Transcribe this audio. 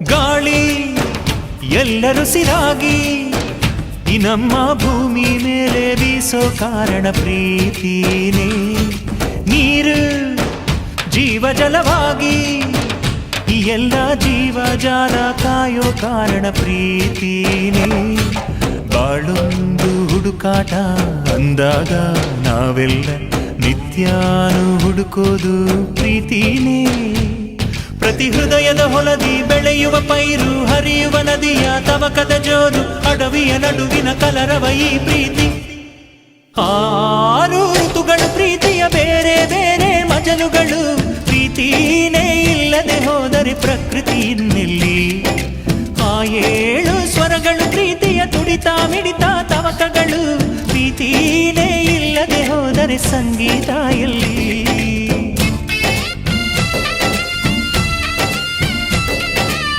ಗಾಳಿ, ಎಲ್ಲರೂ ಸಿರಾಗಿ ಈ ನಮ್ಮ ಭೂಮಿ ಮೇಲೆ ಬೀಸೋ ಕಾರಣ ಪ್ರೀತಿನೇ. ನೀರು, ಜೀವ ಜಲವಾಗಿ, ಈ ಎಲ್ಲ ಜೀವ ಜಾಲ ಕಾಯೋ ಕಾರಣ ಪ್ರೀತಿನೇ. ಬಾಳೊಂದು ಹುಡುಕಾಟ ಅಂದಾಗ ನಾವೆಲ್ಲ ನಿತ್ಯಾನು ಹುಡುಕೋದು ಪ್ರೀತಿನೇ ಪ್ರತಿ ಹೃದಯದ ಹೊಲದಿ ಬೆಳೆಯುವ ಪೈರು, ಹರಿಯುವ ನದಿಯ ತವಕದ ಜೋರು, ಅಡವಿಯ ನಡುವಿನ ಕಲರವ ಈ ಪ್ರೀತಿ. ಆರು ಋತುಗಳು ಪ್ರೀತಿಯ ಬೇರೆ ಬೇರೆ ಮಜಲುಗಳು, ಪ್ರೀತಿನೇ ಇಲ್ಲದೆ ಹೋದರೆ ಪ್ರಕೃತಿ ಇನ್ನಿಲ್ಲಿ? ಆ ಏಳು ಸ್ವರಗಳು ಪ್ರೀತಿಯ ತುಡಿತ, ಮಿಡಿತ ತವಕಗಳು, ಪ್ರೀತಿನೇ ಇಲ್ಲದೆ ಹೋದರೆ ಸಂಗೀತ ಎಲ್ಲಿ?